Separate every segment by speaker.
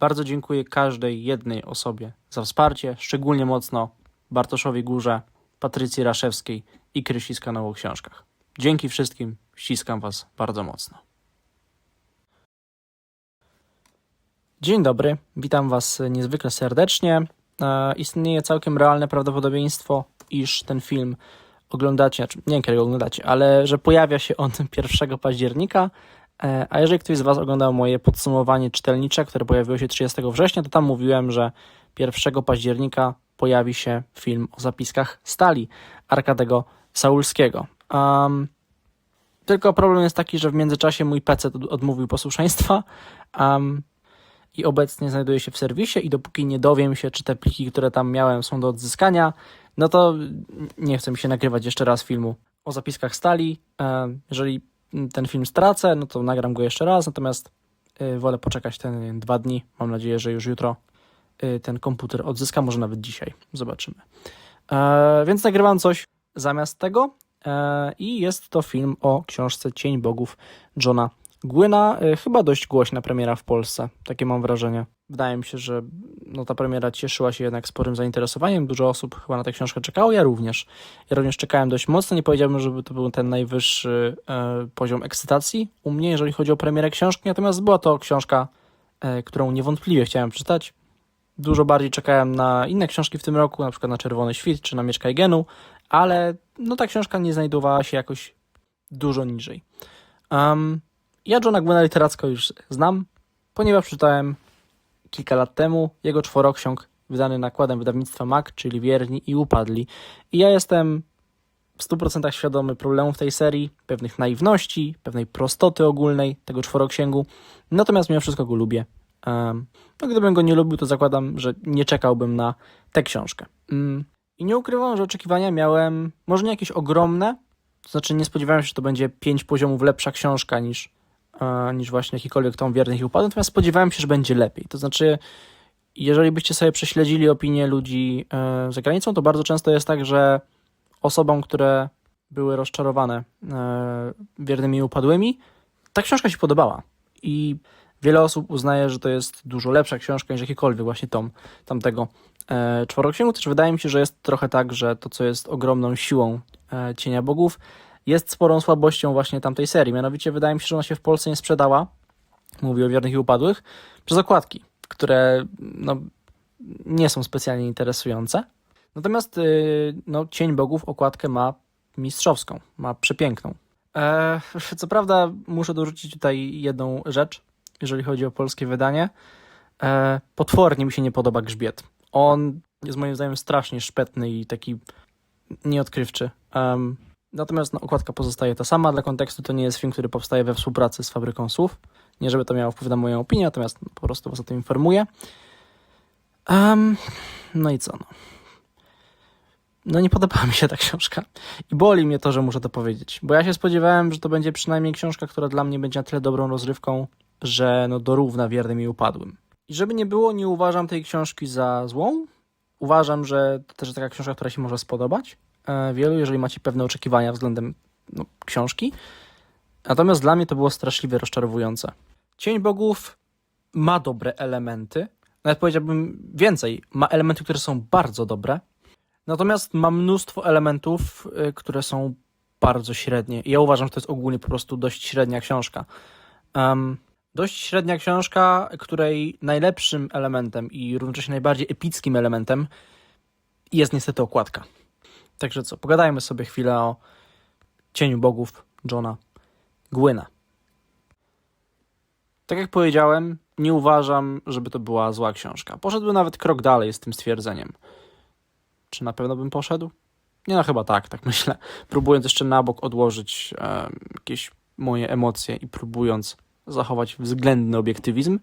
Speaker 1: Bardzo dziękuję każdej jednej osobie za wsparcie, szczególnie mocno Bartoszowi Górze, Patrycji Raszewskiej i Krysi z kanału o książkach. Dzięki wszystkim, ściskam Was bardzo mocno. Dzień dobry, witam Was niezwykle serdecznie. E, istnieje całkiem realne prawdopodobieństwo, iż ten film oglądacie, znaczy nie wiem kiedy oglądacie, ale że pojawia się on 1 października. E, a jeżeli ktoś z Was oglądał moje podsumowanie czytelnicze, które pojawiło się 30 września, to tam mówiłem, że 1 października pojawi się film o zapiskach Stali Arkadego Saulskiego. Um, tylko problem jest taki, że w międzyczasie mój PC od- odmówił posłuszeństwa um, i obecnie znajduje się w serwisie i dopóki nie dowiem się, czy te pliki, które tam miałem są do odzyskania, no to nie chcę mi się nagrywać jeszcze raz filmu o zapiskach Stali. E, Jeżeli ten film stracę, no to nagram go jeszcze raz, natomiast e, wolę poczekać te nie wiem, dwa dni. Mam nadzieję, że już jutro e, ten komputer odzyska, może nawet dzisiaj. Zobaczymy. E, Więc nagrywam coś zamiast tego e, i jest to film o książce Cień Bogów Johna Gwyna. E, Chyba dość głośna premiera w Polsce, takie mam wrażenie. Wydaje mi się, że no, ta premiera cieszyła się jednak sporym zainteresowaniem. Dużo osób chyba na tę książkę czekało, ja również. Ja również czekałem dość mocno. Nie powiedziałbym, żeby to był ten najwyższy e, poziom ekscytacji u mnie, jeżeli chodzi o premierę książki. Natomiast była to książka, e, którą niewątpliwie chciałem przeczytać. Dużo bardziej czekałem na inne książki w tym roku, na przykład na Czerwony Świt czy na Mieszka Genu, ale no, ta książka nie znajdowała się jakoś dużo niżej. Um, ja Johna Gwyna literacko już znam, ponieważ przeczytałem kilka lat temu jego czworoksiąg wydany nakładem wydawnictwa MAK, czyli Wierni i Upadli. I ja jestem w 100% świadomy problemów tej serii, pewnych naiwności, pewnej prostoty ogólnej tego czworoksięgu. Natomiast mimo wszystko go lubię. No, gdybym go nie lubił, to zakładam, że nie czekałbym na tę książkę. Mm. I nie ukrywam, że oczekiwania miałem może nie jakieś ogromne, to znaczy nie spodziewałem się, że to będzie pięć poziomów lepsza książka niż, niż właśnie jakikolwiek tom Wiernych i Upadłych, natomiast spodziewałem się, że będzie lepiej. To znaczy, jeżeli byście sobie prześledzili opinie ludzi e, za granicą, to bardzo często jest tak, że osobom, które były rozczarowane e, Wiernymi i Upadłymi, ta książka się podobała. I wiele osób uznaje, że to jest dużo lepsza książka niż jakikolwiek właśnie tom tamtego e, czworoksięgu. Też wydaje mi się, że jest trochę tak, że to, co jest ogromną siłą Cienia Bogów, jest sporą słabością właśnie tamtej serii. Mianowicie wydaje mi się, że ona się w Polsce nie sprzedała, mówię o Wiernych i Upadłych, przez okładki, które no, nie są specjalnie interesujące. Natomiast y, no, Cień Bogów okładkę ma mistrzowską, ma przepiękną. E, co prawda muszę dorzucić tutaj jedną rzecz, jeżeli chodzi o polskie wydanie. E, potwornie mi się nie podoba grzbiet. On jest moim zdaniem strasznie szpetny i taki nieodkrywczy. Natomiast no, okładka pozostaje ta sama. Dla kontekstu to nie jest film, który powstaje we współpracy z Fabryką Słów. Nie żeby to miało wpływ na moją opinię, natomiast no, po prostu was o tym informuję. Em, no i co? No. no nie podobała mi się ta książka. I boli mnie to, że muszę to powiedzieć. Bo ja się spodziewałem, że to będzie przynajmniej książka, która dla mnie będzie na tyle dobrą rozrywką, że no dorówna wiernym i upadłym. I żeby nie było, nie uważam tej książki za złą. Uważam, że to też jest taka książka, która się może spodobać wielu, jeżeli macie pewne oczekiwania względem no, książki. Natomiast dla mnie to było straszliwie rozczarowujące. Cień Bogów ma dobre elementy. Nawet powiedziałbym więcej. Ma elementy, które są bardzo dobre. Natomiast ma mnóstwo elementów, y, które są bardzo średnie. I ja uważam, że to jest ogólnie po prostu dość średnia książka. Em, dość średnia książka, której najlepszym elementem i równocześnie najbardziej epickim elementem jest niestety okładka. Także co, pogadajmy sobie chwilę o Cieniu Bogów Johna Gwyna. Tak jak powiedziałem, nie uważam, żeby to była zła książka. Poszedłbym nawet krok dalej z tym stwierdzeniem. Czy na pewno bym poszedł? Nie, no chyba tak, tak myślę. Próbując jeszcze na bok odłożyć e, jakieś moje emocje i próbując zachować względny obiektywizm,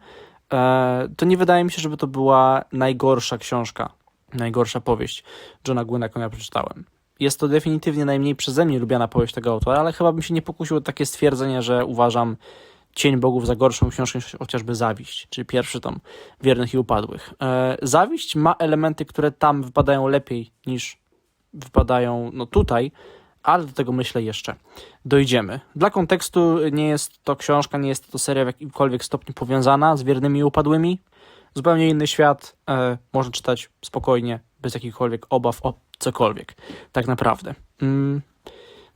Speaker 1: e, to nie wydaje mi się, żeby to była najgorsza książka, najgorsza powieść Johna Gwyna, jaką ja przeczytałem. Jest to definitywnie najmniej przeze mnie lubiana powieść tego autora, ale chyba bym się nie pokusił o takie stwierdzenie, że uważam Cień Bogów za gorszą książkę niż chociażby Zawiść, czyli pierwszy tom Wiernych i Upadłych. E, Zawiść ma elementy, które tam wypadają lepiej niż wypadają no tutaj, ale do tego myślę jeszcze dojdziemy. Dla kontekstu nie jest to książka, nie jest to seria w jakimkolwiek stopniu powiązana z Wiernymi i Upadłymi. zupełnie inny świat, e, można czytać spokojnie, bez jakichkolwiek obaw o cokolwiek, tak naprawdę. Mm.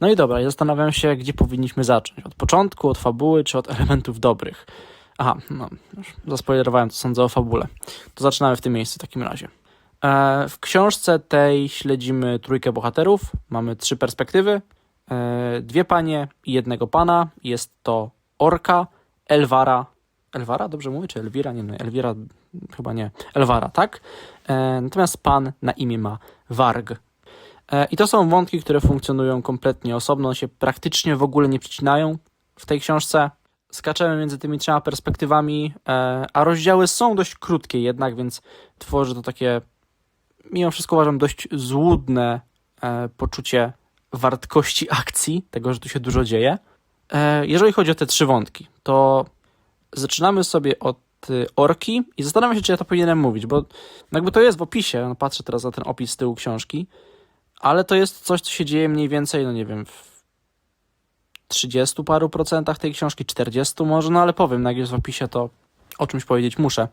Speaker 1: No i dobra, zastanawiam się, gdzie powinniśmy zacząć. Od początku, od fabuły, czy od elementów dobrych. Aha, no, już zaspoilerowałem, co sądzę o fabule. To zaczynamy w tym miejscu w takim razie. E, w książce tej śledzimy trójkę bohaterów. Mamy trzy perspektywy. E, dwie panie i jednego pana. Jest to Orka, Elvara. Elvara, dobrze mówię? Czy Elvira? Nie, no, Elvira chyba nie. Elvara, tak? E, natomiast pan na imię ma Warg. E, I to są wątki, które funkcjonują kompletnie osobno, się praktycznie w ogóle nie przecinają w tej książce. Skaczemy między tymi trzema perspektywami, e, a rozdziały są dość krótkie jednak, więc tworzy to takie, mimo wszystko uważam, dość złudne poczucie wartości akcji, tego, że tu się dużo dzieje. Jeżeli chodzi o te trzy wątki, to zaczynamy sobie od orki i zastanawiam się, czy ja to powinienem mówić, bo jakby to jest w opisie, no patrzę teraz na ten opis z tyłu książki, ale to jest coś, co się dzieje mniej więcej, no nie wiem, w 30 paru procentach tej książki, 40 może, no ale powiem, jak jest w opisie, to o czymś powiedzieć muszę.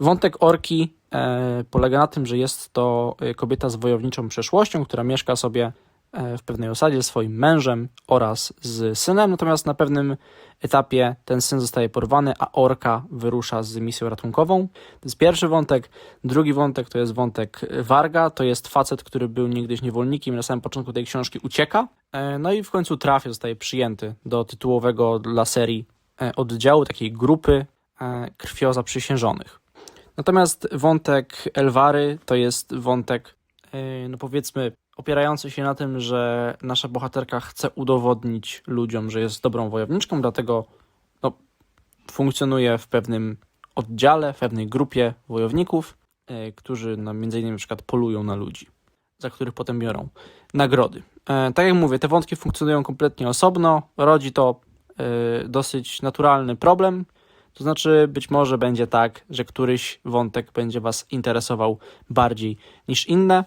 Speaker 1: Wątek orki e, polega na tym, że jest to e, kobieta z wojowniczą przeszłością, która mieszka sobie w pewnej osadzie swoim mężem oraz z synem, natomiast na pewnym etapie ten syn zostaje porwany, a orka wyrusza z misją ratunkową. To jest pierwszy wątek. Drugi wątek to jest wątek Warga, to jest facet, który był niegdyś niewolnikiem na samym początku tej książki ucieka, e, no i w końcu trafia, zostaje przyjęty do tytułowego dla serii e, oddziału, takiej grupy e, krwioza przysiężonych. Natomiast wątek Elwary to jest wątek, e, no powiedzmy, opierający się na tym, że nasza bohaterka chce udowodnić ludziom, że jest dobrą wojowniczką, dlatego no, funkcjonuje w pewnym oddziale, w pewnej grupie wojowników, e, którzy no, między innymi na przykład polują na ludzi, za których potem biorą nagrody. E, tak jak mówię, te wątki funkcjonują kompletnie osobno, rodzi to e, dosyć naturalny problem, to znaczy być może będzie tak, że któryś wątek będzie Was interesował bardziej niż inne.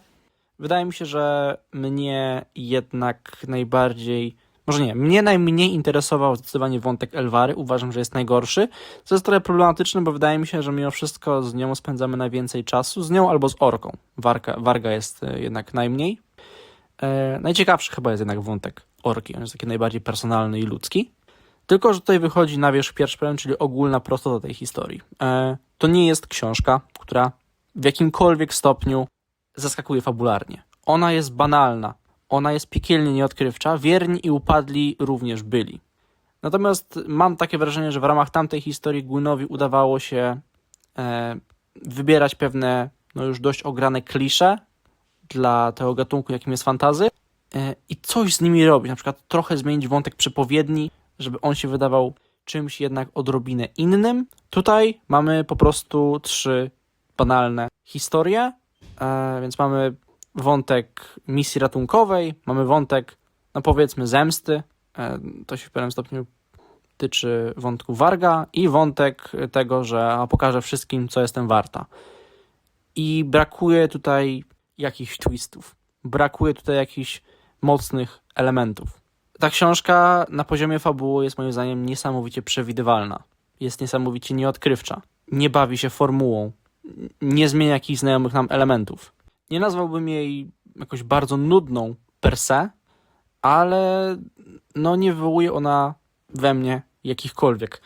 Speaker 1: Wydaje mi się, że mnie jednak najbardziej, może nie, mnie najmniej interesował zdecydowanie wątek Elwary. Uważam, że jest najgorszy. Co jest trochę problematyczne, bo wydaje mi się, że mimo wszystko z nią spędzamy najwięcej czasu. Z nią albo z Orką. Warga, Warga jest e, jednak najmniej. E, najciekawszy chyba jest jednak wątek Orki. On jest taki najbardziej personalny i ludzki. Tylko, że tutaj wychodzi na wierzch pierwszy problem, czyli ogólna prostota tej historii. E, to nie jest książka, która w jakimkolwiek stopniu zaskakuje fabularnie. Ona jest banalna, ona jest piekielnie nieodkrywcza, wierni i upadli również byli. Natomiast mam takie wrażenie, że w ramach tamtej historii Gwynnowi udawało się e, wybierać pewne, no już dość ograne klisze dla tego gatunku, jakim jest fantazy e, i coś z nimi robić, na przykład trochę zmienić wątek przepowiedni, żeby on się wydawał czymś jednak odrobinę innym. Tutaj mamy po prostu trzy banalne historie, więc mamy wątek misji ratunkowej, mamy wątek, no powiedzmy, zemsty. E, to się w pewnym stopniu tyczy wątku Warga i wątek tego, że pokażę wszystkim, co jestem warta. I brakuje tutaj jakichś twistów. Brakuje tutaj jakichś mocnych elementów. Ta książka na poziomie fabuły jest moim zdaniem niesamowicie przewidywalna. Jest niesamowicie nieodkrywcza. Nie bawi się formułą nie zmienia jakichś znajomych nam elementów. Nie nazwałbym jej jakoś bardzo nudną per se, ale no nie wywołuje ona we mnie jakichkolwiek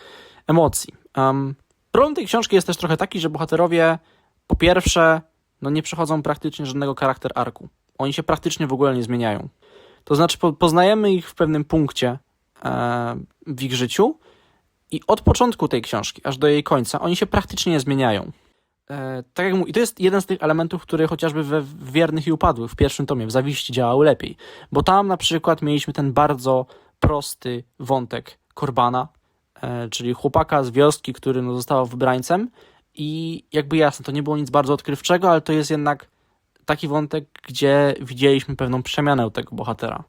Speaker 1: emocji. Um, problem tej książki jest też trochę taki, że bohaterowie po pierwsze no nie przechodzą praktycznie żadnego charakter arku. Oni się praktycznie w ogóle nie zmieniają. To znaczy po, poznajemy ich w pewnym punkcie e, w ich życiu i od początku tej książki aż do jej końca oni się praktycznie nie zmieniają. E, tak jak mówię, i to jest jeden z tych elementów, które chociażby we Wiernych i Upadłych w pierwszym tomie, w Zawiści działały lepiej. Bo tam na przykład mieliśmy ten bardzo prosty wątek Korbana, e, czyli chłopaka z wioski, który no, został wybrańcem i jakby jasne, to nie było nic bardzo odkrywczego, ale to jest jednak taki wątek, gdzie widzieliśmy pewną przemianę tego bohatera.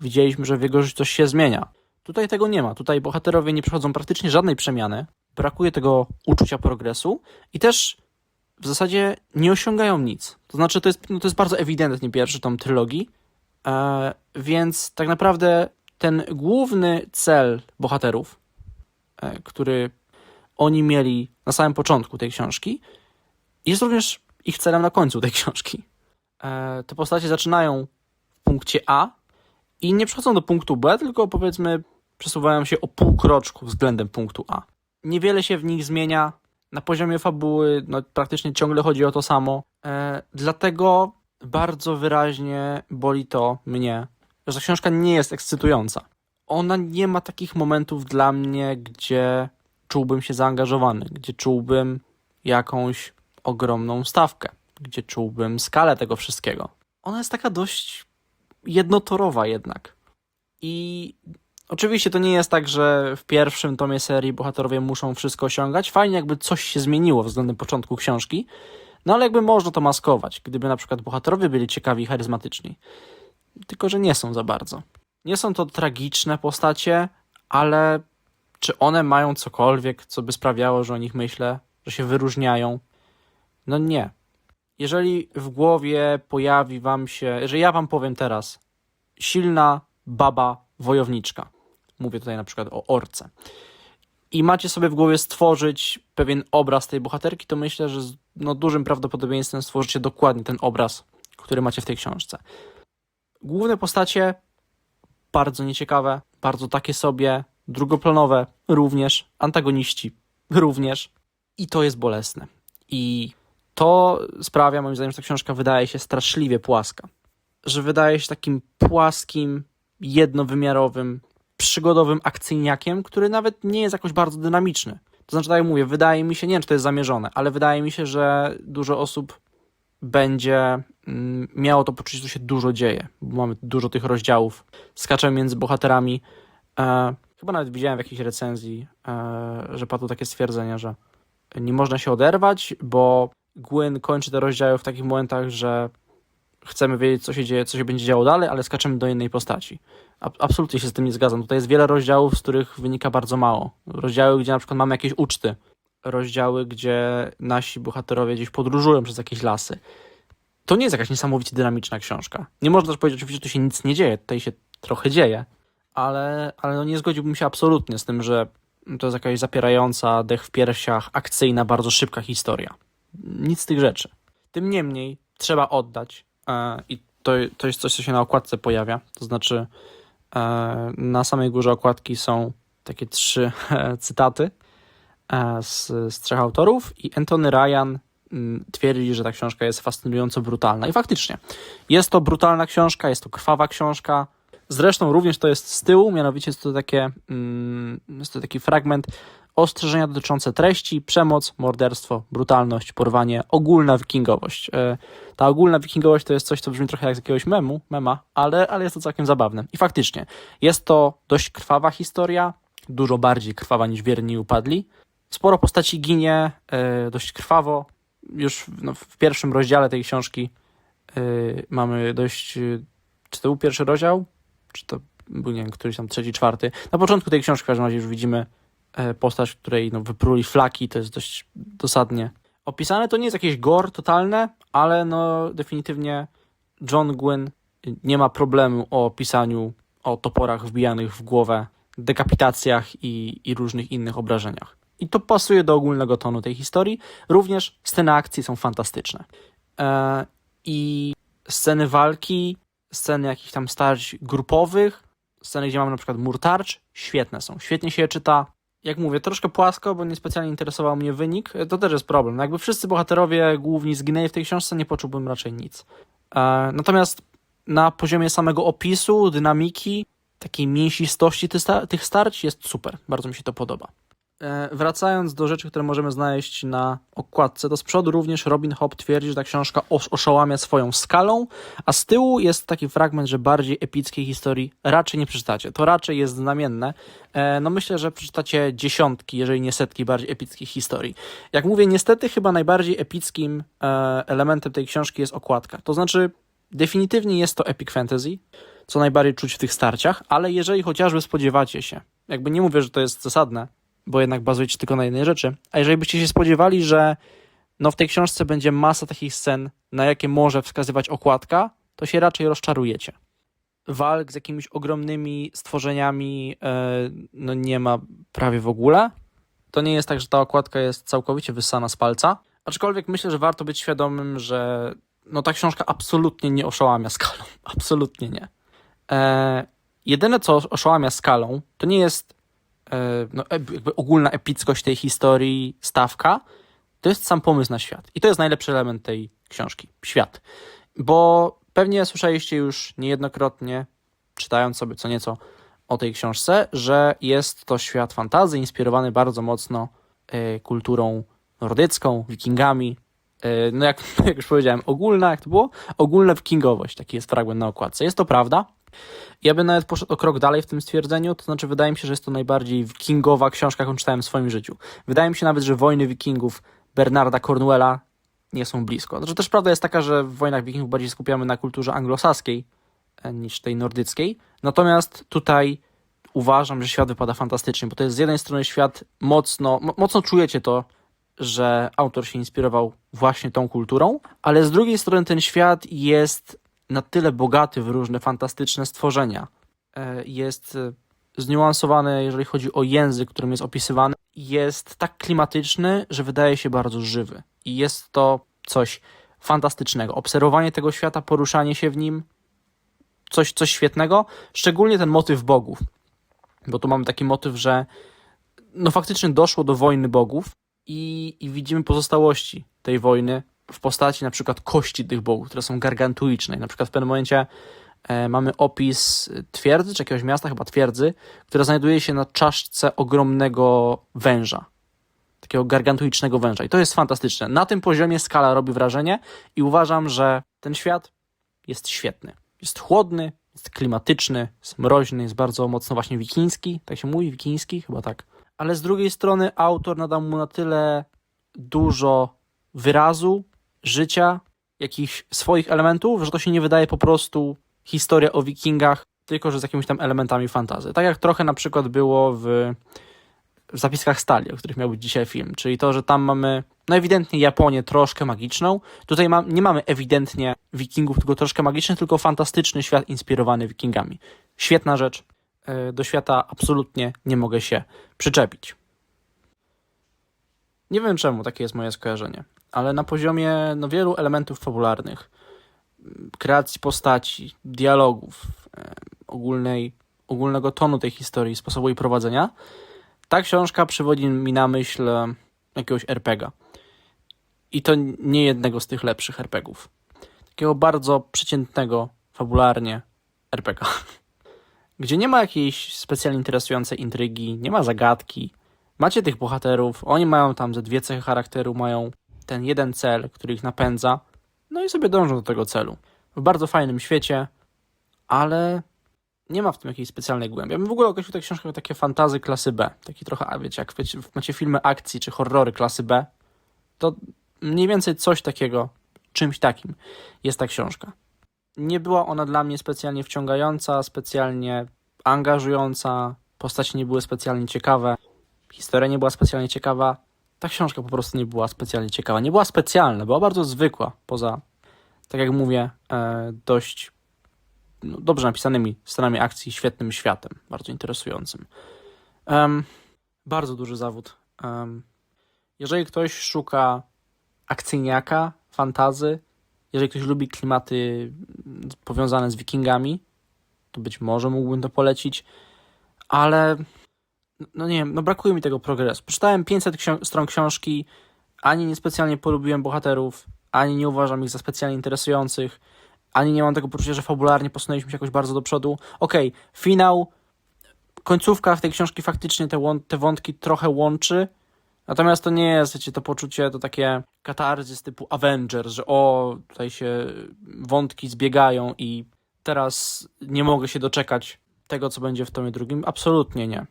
Speaker 1: Widzieliśmy, że w jego życiu coś się zmienia. Tutaj tego nie ma. Tutaj bohaterowie nie przechodzą praktycznie żadnej przemiany. Brakuje tego uczucia progresu i też w zasadzie nie osiągają nic. To znaczy, to jest, no to jest bardzo ewidentnie pierwszy tom trylogii, e, więc tak naprawdę ten główny cel bohaterów, e, który oni mieli na samym początku tej książki, jest również ich celem na końcu tej książki. E, te postacie zaczynają w punkcie A i nie przechodzą do punktu B, tylko powiedzmy przesuwają się o pół kroczku względem punktu A. Niewiele się w nich zmienia. Na poziomie fabuły no, praktycznie ciągle chodzi o to samo. E, dlatego bardzo wyraźnie boli to mnie, że ta książka nie jest ekscytująca. Ona nie ma takich momentów dla mnie, gdzie czułbym się zaangażowany, gdzie czułbym jakąś ogromną stawkę, gdzie czułbym skalę tego wszystkiego. Ona jest taka dość jednotorowa jednak. I oczywiście to nie jest tak, że w pierwszym tomie serii bohaterowie muszą wszystko osiągać. Fajnie, jakby coś się zmieniło względem początku książki, no ale jakby można to maskować, gdyby na przykład bohaterowie byli ciekawi i charyzmatyczni. Tylko, że nie są za bardzo. Nie są to tragiczne postacie, ale czy one mają cokolwiek, co by sprawiało, że o nich myślę, że się wyróżniają? No nie. Jeżeli w głowie pojawi wam się, jeżeli ja wam powiem teraz, silna baba wojowniczka, mówię tutaj na przykład o orce, i macie sobie w głowie stworzyć pewien obraz tej bohaterki, to myślę, że z no, dużym prawdopodobieństwem stworzycie dokładnie ten obraz, który macie w tej książce. Główne postacie bardzo nieciekawe, bardzo takie sobie, drugoplanowe również, antagoniści również. I to jest bolesne. I to sprawia, moim zdaniem, że ta książka wydaje się straszliwie płaska. Że wydaje się takim płaskim, jednowymiarowym, przygodowym akcyjniakiem, który nawet nie jest jakoś bardzo dynamiczny. To znaczy, tak jak mówię, wydaje mi się, nie wiem, czy to jest zamierzone, ale wydaje mi się, że dużo osób będzie mm, miało to poczucie, że się dużo dzieje, bo mamy dużo tych rozdziałów, skaczemy między bohaterami. E, chyba nawet widziałem w jakiejś recenzji, e, że padło takie stwierdzenie, że nie można się oderwać, bo Gwyn kończy te rozdziały w takich momentach, że chcemy wiedzieć, co się dzieje, co się będzie działo dalej, ale skaczemy do innej postaci. absolutnie się z tym nie zgadzam. Tutaj jest wiele rozdziałów, z których wynika bardzo mało. Rozdziały, gdzie na przykład mamy jakieś uczty, rozdziały, gdzie nasi bohaterowie gdzieś podróżują przez jakieś lasy. To nie jest jakaś niesamowicie dynamiczna książka. Nie można też powiedzieć oczywiście, że tu się nic nie dzieje, tutaj się trochę dzieje, ale, ale no nie zgodziłbym się absolutnie z tym, że to jest jakaś zapierająca, dech w piersiach, akcyjna, bardzo szybka historia. Nic z tych rzeczy. Tym niemniej trzeba oddać i to, to jest coś, co się na okładce pojawia, to znaczy e, na samej górze okładki są takie trzy e, cytaty E, z, z trzech autorów i Anthony Ryan mm, twierdzi, że ta książka jest fascynująco brutalna. I faktycznie, jest to brutalna książka, jest to krwawa książka. Zresztą również to jest z tyłu, mianowicie jest to, takie, mm, jest to taki fragment ostrzeżenia dotyczące treści, przemoc, morderstwo, brutalność, porwanie, ogólna wikingowość. E, ta ogólna wikingowość to jest coś, co brzmi trochę jak z jakiegoś memu, mema, ale, ale jest to całkiem zabawne. I faktycznie, jest to dość krwawa historia, dużo bardziej krwawa niż Wierni Upadli. Sporo postaci ginie e, dość krwawo. Już no, w pierwszym rozdziale tej książki e, mamy dość. Czy to był pierwszy rozdział? Czy to był, nie wiem, któryś tam trzeci, czwarty? Na początku tej książki w każdym razie już widzimy postać, której no, wypruli flaki, to jest dość dosadnie opisane. To nie jest jakieś gore totalne, ale no definitywnie John Gwyn nie ma problemu o pisaniu o toporach wbijanych w głowę, dekapitacjach i, i różnych innych obrażeniach. I to pasuje do ogólnego tonu tej historii. Również sceny akcji są fantastyczne. E, I sceny walki, sceny jakichś tam starć grupowych, sceny, gdzie mamy na przykład mur tarcz, świetne są. Świetnie się je czyta. Jak mówię, troszkę płasko, bo niespecjalnie interesował mnie wynik. To też jest problem. No jakby wszyscy bohaterowie główni zginęli w tej książce, nie poczułbym raczej nic. E, natomiast na poziomie samego opisu, dynamiki, takiej mięsistości tych starć jest super. Bardzo mi się to podoba. E, wracając do rzeczy, które możemy znaleźć na okładce, to z przodu również Robin Hobb twierdzi, że ta książka oszałamia swoją skalą, a z tyłu jest taki fragment, że bardziej epickiej historii raczej nie przeczytacie. To raczej jest znamienne. E, no myślę, że przeczytacie dziesiątki, jeżeli nie setki bardziej epickich historii. Jak mówię, niestety chyba najbardziej epickim e, elementem tej książki jest okładka. To znaczy, definitywnie jest to epic fantasy, co najbardziej czuć w tych starciach, ale jeżeli chociażby spodziewacie się, jakby nie mówię, że to jest zasadne, bo jednak bazujecie tylko na jednej rzeczy. A jeżeli byście się spodziewali, że no w tej książce będzie masa takich scen, na jakie może wskazywać okładka, to się raczej rozczarujecie. Walk z jakimiś ogromnymi stworzeniami e, no nie ma prawie w ogóle. To nie jest tak, że ta okładka jest całkowicie wyssana z palca. Aczkolwiek myślę, że warto być świadomym, że no ta książka absolutnie nie oszałamia skalą. Absolutnie nie. E, jedyne, co oszałamia skalą, to nie jest no, e- ogólna epickość tej historii, stawka, to jest sam pomysł na świat. I to jest najlepszy element tej książki. Świat. Bo pewnie słyszeliście już niejednokrotnie, czytając sobie co nieco o tej książce, że jest to świat fantazy inspirowany bardzo mocno e, kulturą nordycką, wikingami. E, no jak, jak już powiedziałem, ogólna, jak to było? Ogólna wikingowość, taki jest fragment na okładce. Jest to prawda. Ja bym nawet poszedł o krok dalej w tym stwierdzeniu, to znaczy wydaje mi się, że jest to najbardziej wikingowa książka, jaką czytałem w swoim życiu. Wydaje mi się nawet, że Wojny Wikingów Bernarda Cornwella nie są blisko. Znaczy też prawda jest taka, że w Wojnach Wikingów bardziej skupiamy na kulturze anglosaskiej e, niż tej nordyckiej. Natomiast tutaj uważam, że świat wypada fantastycznie, bo to jest z jednej strony świat mocno, mo- mocno czujecie to, że autor się inspirował właśnie tą kulturą, ale z drugiej strony ten świat jest na tyle bogaty w różne fantastyczne stworzenia. E, Jest e, zniuansowany, jeżeli chodzi o język, którym jest opisywany. Jest tak klimatyczny, że wydaje się bardzo żywy. I jest to coś fantastycznego. Obserwowanie tego świata, poruszanie się w nim, coś, coś świetnego. Szczególnie ten motyw bogów. Bo tu mamy taki motyw, że no faktycznie doszło do wojny bogów i, i widzimy pozostałości tej wojny w postaci na przykład kości tych bogów, które są gargantuiczne. Na przykład w pewnym momencie e, mamy opis twierdzy, czy jakiegoś miasta, chyba twierdzy, która znajduje się na czaszce ogromnego węża. Takiego gargantuicznego węża. I to jest fantastyczne. Na tym poziomie skala robi wrażenie i uważam, że ten świat jest świetny. Jest chłodny, jest klimatyczny, jest mroźny, jest bardzo mocno właśnie wikiński, tak się mówi, wikiński, chyba tak. Ale z drugiej strony autor nadał mu na tyle dużo wyrazu, życia, jakichś swoich elementów, że to się nie wydaje po prostu historia o wikingach, tylko że z jakimiś tam elementami fantazy. Tak jak trochę na przykład było w, w zapiskach Stali, o których miał być dzisiaj film, czyli to, że tam mamy no ewidentnie Japonię troszkę magiczną. Tutaj ma, nie mamy ewidentnie wikingów, tylko troszkę magicznych, tylko fantastyczny świat inspirowany wikingami. Świetna rzecz. E, Do świata absolutnie nie mogę się przyczepić. Nie wiem czemu takie jest moje skojarzenie, ale na poziomie no, wielu elementów fabularnych, kreacji postaci, dialogów, e, ogólnej, ogólnego tonu tej historii, sposobu jej prowadzenia, ta książka przywodzi mi na myśl e, jakiegoś RPGa. I to nie jednego z tych lepszych RPGów. Takiego bardzo przeciętnego, fabularnie RPG. Gdzie nie ma jakiejś specjalnie interesującej intrygi, nie ma zagadki. Macie tych bohaterów, oni mają tam ze dwie cechy charakteru, mają ten jeden cel, który ich napędza, no i sobie dążą do tego celu. W bardzo fajnym świecie, ale nie ma w tym jakiejś specjalnej głębi. Ja bym w ogóle określił tę książkę jako takie fantazy klasy B. Taki trochę, a wiecie, jak macie filmy akcji czy horrory klasy B, to mniej więcej coś takiego, czymś takim jest ta książka. Nie była ona dla mnie specjalnie wciągająca, specjalnie angażująca, postacie nie były specjalnie ciekawe, historia nie była specjalnie ciekawa. Ta książka po prostu nie była specjalnie ciekawa. Nie była specjalna, była bardzo zwykła, poza, tak jak mówię, e, dość no, dobrze napisanymi scenami akcji, świetnym światem, bardzo interesującym. Em, bardzo duży zawód. Em, jeżeli ktoś szuka akcyjniaka, fantazy, jeżeli ktoś lubi klimaty powiązane z wikingami, to być może mógłbym to polecić, ale no nie wiem, no brakuje mi tego progresu. Przeczytałem 500 ksio- stron książki, ani niespecjalnie polubiłem bohaterów, ani nie uważam ich za specjalnie interesujących, ani nie mam tego poczucia, że fabularnie posunęliśmy się jakoś bardzo do przodu. Okej, finał, końcówka w tej książki faktycznie te, łą- te wątki trochę łączy, natomiast to nie jest, wiecie, to poczucie, to takie katarzys typu Avengers, że o, tutaj się wątki zbiegają i teraz nie mogę się doczekać tego, co będzie w tomie drugim. Absolutnie nie.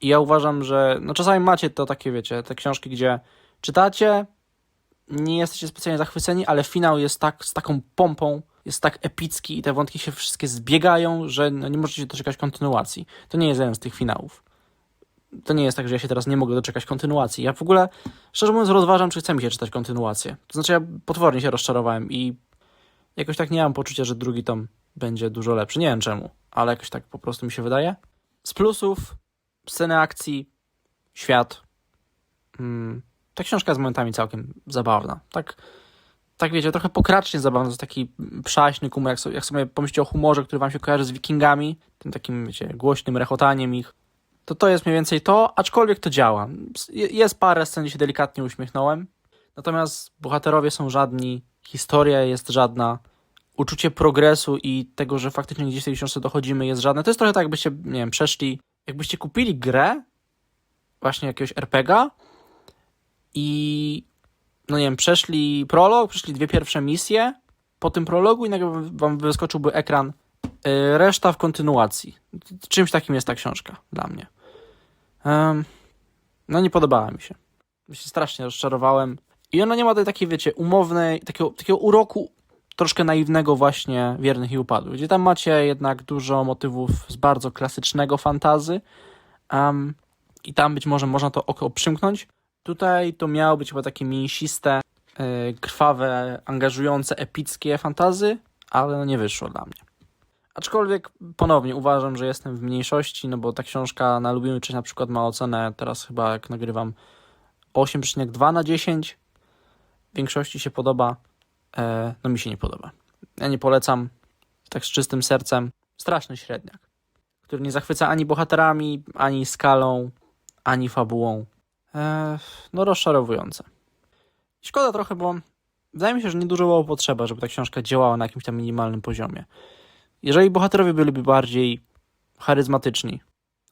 Speaker 1: I ja uważam, że no czasami macie to takie, wiecie, te książki, gdzie czytacie, nie jesteście specjalnie zachwyceni, ale finał jest tak, z taką pompą, jest tak epicki i te wątki się wszystkie zbiegają, że no nie możecie doczekać kontynuacji. To nie jest jeden z tych finałów. To nie jest tak, że ja się teraz nie mogę doczekać kontynuacji. Ja w ogóle, szczerze mówiąc, rozważam, czy chce mi się czytać kontynuację. To znaczy, ja potwornie się rozczarowałem i jakoś tak nie mam poczucia, że drugi tom będzie dużo lepszy. Nie wiem czemu, ale jakoś tak po prostu mi się wydaje. Z plusów, sceny akcji, świat, mm, ta książka jest momentami całkiem zabawna. Tak, tak wiecie, trochę pokracznie zabawna, to taki przaśny humor, jak sobie, jak sobie pomyślicie o humorze, który wam się kojarzy z wikingami, tym takim, wiecie, głośnym rechotaniem ich, to to jest mniej więcej to, aczkolwiek to działa. Je- Jest parę scen, gdzie się delikatnie uśmiechnąłem, natomiast bohaterowie są żadni, historia jest żadna, uczucie progresu i tego, że faktycznie gdzieś w tej książce dochodzimy jest żadne. To jest trochę tak, jakbyście, nie wiem, przeszli, jakbyście kupili grę, właśnie jakiegoś RPGa i no nie wiem, przeszli prolog, przeszli dwie pierwsze misje, po tym prologu i nagle wam wyskoczyłby ekran y, reszta w kontynuacji. Czymś takim jest ta książka dla mnie. Em, no nie podobała mi się. Ja się strasznie rozczarowałem. I ona nie ma tej takiej, wiecie, umownej, takiego, takiego uroku troszkę naiwnego właśnie Wiernych i Upadłych, gdzie tam macie jednak dużo motywów z bardzo klasycznego fantazy em, i tam być może można to oko przymknąć. Tutaj to miało być chyba takie mięsiste, yy, krwawe, angażujące, epickie fantazy, ale no nie wyszło dla mnie. Aczkolwiek ponownie uważam, że jestem w mniejszości, no bo ta książka na Lubimy Czyć na przykład ma ocenę teraz chyba jak nagrywam 8,2 na 10. Większości się podoba, no mi się nie podoba. Ja nie polecam, tak z czystym sercem, straszny średniak, który nie zachwyca ani bohaterami, ani skalą, ani fabułą. E, no rozczarowujące. Szkoda trochę, bo wydaje mi się, że niedużo było potrzeba, żeby ta książka działała na jakimś tam minimalnym poziomie. Jeżeli bohaterowie byliby bardziej charyzmatyczni,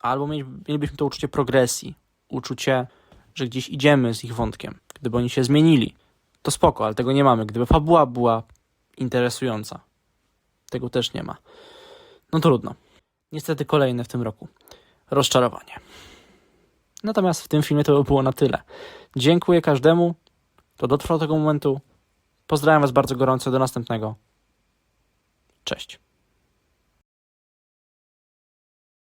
Speaker 1: albo mieli- mielibyśmy to uczucie progresji, uczucie, że gdzieś idziemy z ich wątkiem, gdyby oni się zmienili, to spoko, ale tego nie mamy. Gdyby fabuła była interesująca, tego też nie ma. No trudno. Niestety kolejne w tym roku. Rozczarowanie. Natomiast w tym filmie to by było na tyle. Dziękuję każdemu, kto dotrwał do tego momentu. Pozdrawiam Was bardzo gorąco. Do następnego. Cześć.